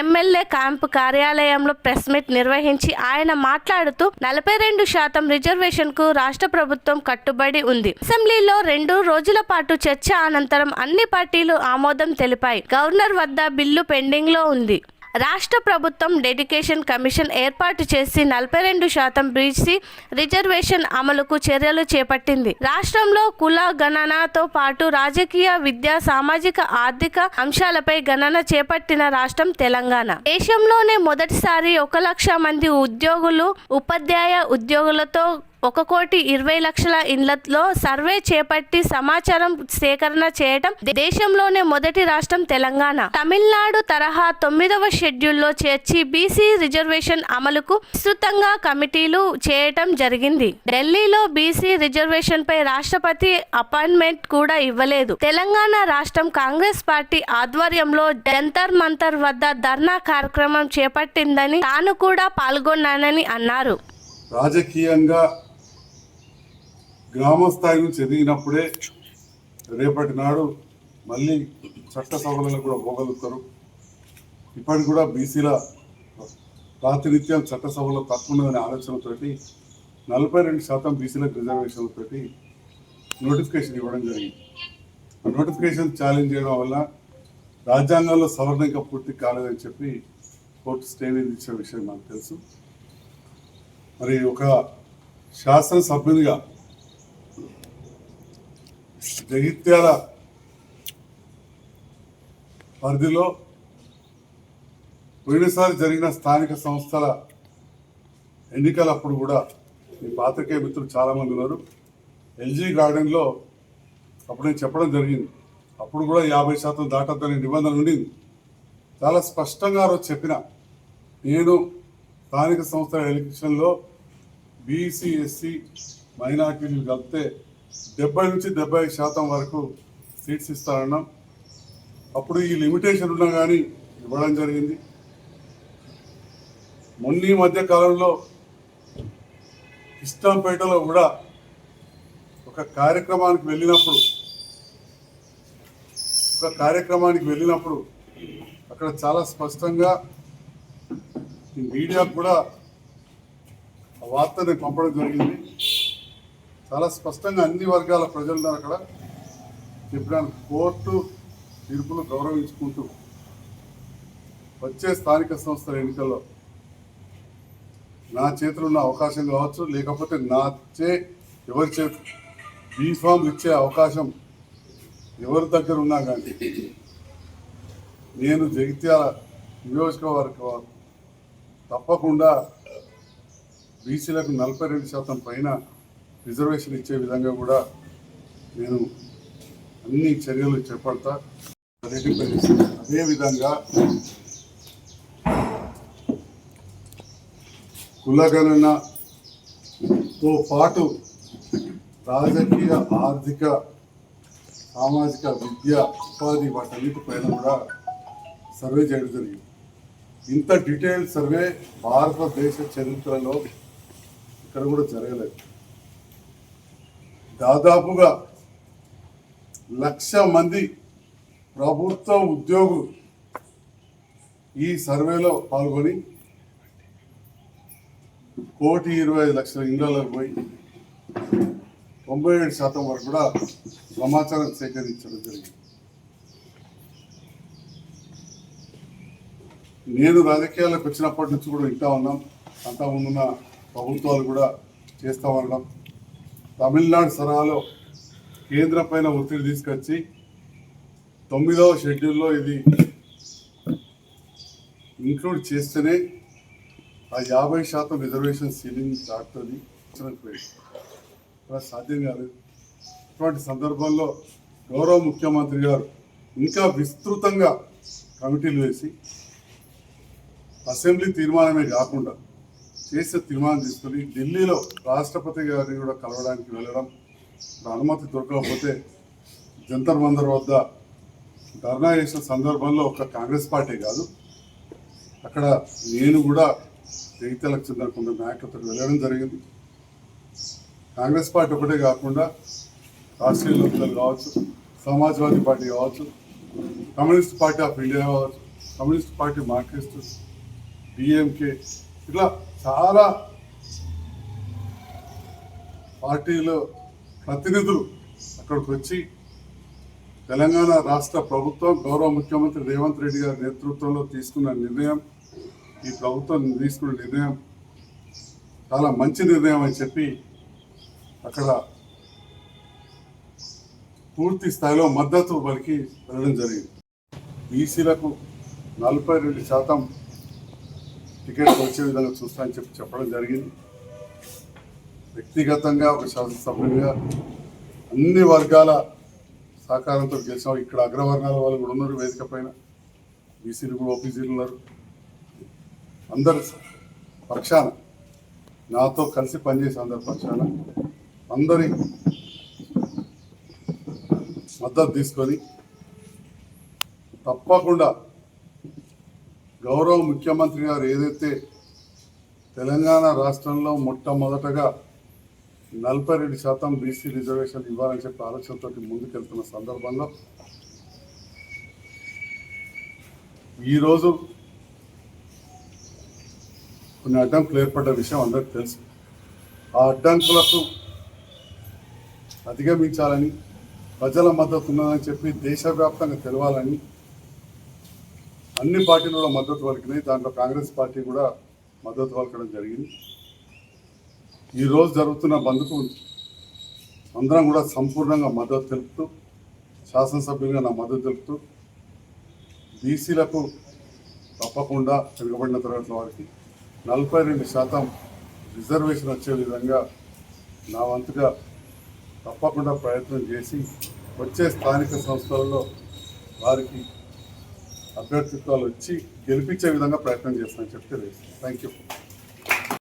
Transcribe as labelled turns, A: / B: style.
A: MLA camp కార్యాలయంలో press meet నిర్వహించి ఆయన మాట్లాడుతూ నలభై రెండు శాతం రిజర్వేషన్కు రాష్ట్ర ప్రభుత్వం కట్టుబడి ఉంది. అసెంబ్లీలో రెండు రోజుల పాటు చర్చ అనంతరం అన్ని పార్టీలు ఆమోదం తెలిపాయి. గవర్నర్ వద్ద బిల్లు పెండింగ్లో ఉంది. రాష్ట్ర ప్రభుత్వం డెడికేషన్ కమిషన్ ఏర్పాటు చేసి నలభై రెండు శాతం బీసీ రిజర్వేషన్ అమలుకు చర్యలు చేపట్టింది. రాష్ట్రంలో కుల గణనతో పాటు రాజకీయ విద్యా సామాజిక ఆర్థిక అంశాలపై గణన చేపట్టిన రాష్ట్రం తెలంగాణ. దేశంలోనే మొదటిసారి ఒక లక్ష మంది ఉద్యోగులు ఉపాధ్యాయ ఉద్యోగులతో ఒక కోటి ఇరవై లక్షల ఇండ్లలో సర్వే చేపట్టి సమాచారం సేకరణ చేయటం దేశంలోనే మొదటి రాష్ట్రం తెలంగాణ. తమిళనాడు తరహా తొమ్మిదవ షెడ్యూల్లో చేర్చి బీసీ రిజర్వేషన్ అమలుకు విస్తృతంగా కమిటీలు చేయటం జరిగింది. ఢిల్లీలో బీసీ రిజర్వేషన్ పై రాష్ట్రపతి అపాయింట్మెంట్ కూడా ఇవ్వలేదు. తెలంగాణ రాష్ట్రం కాంగ్రెస్ పార్టీ ఆధ్వర్యంలో జంతర్ మంతర్ వద్ద ధర్నా కార్యక్రమం చేపట్టిందని తాను కూడా పాల్గొన్నానని అన్నారు.
B: రాజకీయంగా గ్రామ స్థాయి నుంచి ఎదిగినప్పుడే రేపటి నాడు మళ్ళీ చట్టసభలలో కూడా పోగలుగుతారు. ఇప్పటికి కూడా బీసీల ప్రాతినిధ్యం చట్టసభలో తక్కువ ఉన్నదనే ఆలోచనతోటి నలభై రెండు శాతం బీసీలకు రిజర్వేషన్లతోటి నోటిఫికేషన్ ఇవ్వడం జరిగింది. నోటిఫికేషన్ ఛాలెంజ్ చేయడం వల్ల రాజ్యాంగంలో సవరణ ఇంకా పూర్తి కాలేదని చెప్పి కోర్టు స్టే విధించిన విషయం నాకు తెలుసు. మరి ఒక శాసనసభ్యునిగా జగిత్యాల పరిధిలో పోయినసారి జరిగిన స్థానిక సంస్థల ఎన్నికలప్పుడు కూడా మీ పాత్రికేయ మిత్రులు చాలామంది ఉన్నారు. ఎల్జీ గార్డెన్లో అప్పుడు నేను చెప్పడం జరిగింది. అప్పుడు కూడా యాభై శాతం దాటద్దని నిబంధన ఉండింది. చాలా స్పష్టంగా ఆ రోజు చెప్పిన నేను స్థానిక సంస్థల ఎలక్షన్లో బీసీ ఎస్సీ మైనార్టీలు కలిపితే డెబ్బై నుంచి డెబ్బై ఐదు శాతం వరకు సీట్స్ ఇస్తారన్నాం. అప్పుడు ఈ లిమిటేషన్ ఉన్నా కానీ ఇవ్వడం జరిగింది. మొన్న ఈ మధ్య కాలంలో ఇష్టంపేటలో కూడా ఒక కార్యక్రమానికి వెళ్ళినప్పుడు ఒక కార్యక్రమానికి వెళ్ళినప్పుడు అక్కడ చాలా స్పష్టంగా మీడియాకు కూడా ఆ వార్త నేను పంపడం జరిగింది. చాలా స్పష్టంగా అన్ని వర్గాల ప్రజలు అక్కడ. చెప్పడానికి కోర్టు తీర్పులు గౌరవించుకుంటూ వచ్చే స్థానిక సంస్థల ఎన్నికల్లో నా చేతిలో ఉన్న అవకాశం కావచ్చు లేకపోతే నా చే ఎవరి చేతి బీఫామ్ ఇచ్చే అవకాశం ఎవరి దగ్గర ఉన్నా కానీ నేను జగిత్యాల నియోజకవర్గం తప్పకుండా బీసీలకు నలభై రెండు శాతం పైన రిజర్వేషన్ ఇచ్చే విధంగా కూడా నేను అన్ని చర్యలు చేపడతా అదేవిధంగా కులగణనతో పాటు రాజకీయ ఆర్థిక సామాజిక విద్య ఉపాధి వాటన్నిటిపైన కూడా సర్వే చేయడం జరిగింది. ఇంత డీటెయిల్ సర్వే భారతదేశ చరిత్రలో ఇక్కడ కూడా జరగలేదు. దాదాపుగా లక్ష మంది ప్రభుత్వ ఉద్యోగులు ఈ సర్వేలో పాల్గొని కోటి ఇరవై ఐదు లక్షల ఇళ్ళలోకి పోయి తొంభై ఏడు శాతం వరకు కూడా సమాచారం సేకరించడం జరిగింది. నేను రాజకీయాలకు వచ్చినప్పటి నుంచి కూడా వింటా ఉన్నాం. అంతా ముందున్న ప్రభుత్వాలు కూడా చేస్తా ఉన్నాం. తమిళనాడు సరాలో కేంద్రం పైన ఒత్తిడి తీసుకొచ్చి తొమ్మిదవ షెడ్యూల్లో ఇది ఇంక్లూడ్ చేస్తేనే ఆ యాభై శాతం రిజర్వేషన్ సీలింగ్ దాటుతుంది. అలా సాధ్యం కాదు. ఇటువంటి సందర్భంలో గౌరవ ముఖ్యమంత్రి గారు ఇంకా విస్తృతంగా కమిటీలు వేసి అసెంబ్లీ తీర్మానమే కాకుండా చేసే తీర్మానం తీసుకొని ఢిల్లీలో రాష్ట్రపతి గారిని కూడా కలవడానికి వెళ్ళడం అనుమతి దొరకకపోతే జంతర్ మందర్ వద్ద ధర్నా చేసిన సందర్భంలో ఒక కాంగ్రెస్ పార్టీ కాదు. అక్కడ నేను కూడా జగిత్యాలకు చెందిన కొంత నాయకులతో వెళ్ళడం జరిగింది. కాంగ్రెస్ పార్టీ ఒకటే కాకుండా రాష్ట్రీయ లోక్దళ్ కావచ్చు సమాజ్వాదీ పార్టీ కావచ్చు కమ్యూనిస్ట్ పార్టీ ఆఫ్ ఇండియా కావచ్చు కమ్యూనిస్ట్ పార్టీ మార్క్సిస్ట్ డిఎంకే ఇట్లా చాలా పార్టీలో ప్రతినిధులు అక్కడికి వచ్చి తెలంగాణ రాష్ట్ర ప్రభుత్వం గౌరవ ముఖ్యమంత్రి రేవంత్ రెడ్డి గారి నేతృత్వంలో తీసుకున్న నిర్ణయం ఈ ప్రభుత్వం తీసుకున్న నిర్ణయం చాలా మంచి నిర్ణయం అని చెప్పి అక్కడ పూర్తి స్థాయిలో మద్దతు పలికి వెళ్ళడం జరిగింది. బీసీలకు నలభై రెండు శాతం టికెట్ వచ్చే విధంగా చూస్తా అని చెప్పి చెప్పడం జరిగింది. వ్యక్తిగతంగా ఒక శాసనసభ్యునిగా అన్ని వర్గాల సహకారంతో గెలిచాం. ఇక్కడ అగ్రవర్ణాల వాళ్ళు కూడా ఉన్నారు వేదిక పైన. బీసీలు కూడా ఓపీసీలు ఉన్నారు. అందరి పక్షాన నాతో కలిసి పనిచేసే అందరి పక్షాన అందరి మద్దతు తీసుకొని తప్పకుండా గౌరవ ముఖ్యమంత్రి గారు ఏదైతే తెలంగాణ రాష్ట్రంలో మొట్టమొదటగా నలభై రెండు శాతం బీసీ రిజర్వేషన్ ఇవ్వాలని చెప్పి ఆలోచనతో ముందుకెళ్తున్న సందర్భంలో ఈరోజు కొన్ని అడ్డంకులు ఏర్పడ్డ విషయం అందరికీ తెలుసు. ఆ అడ్డంకులకు అధిగమించాలని ప్రజల మద్దతు ఉన్నదని చెప్పి దేశవ్యాప్తంగా తెలవాలని అన్ని పార్టీలు కూడా మద్దతు పలికినాయి. దాంట్లో కాంగ్రెస్ పార్టీ కూడా మద్దతు పలకడం జరిగింది. ఈరోజు జరుగుతున్న బంద్కు అందరం కూడా సంపూర్ణంగా మద్దతు తెలుపుతూ శాసనసభ్యులుగా నా మద్దతు తెలుపుతూ బీసీలకు తప్పకుండా వెనుకబడిన తరగతి వారికి నలభై రెండు శాతం రిజర్వేషన్ వచ్చే విధంగా నా వంతుగా తప్పకుండా ప్రయత్నం చేసి వచ్చే స్థానిక సంస్థలలో వారికి అభ్యర్థిత్వాలు వచ్చి గెలిపించే విధంగా ప్రయత్నం చేస్తానని చెప్తే థ్యాంక్ యూ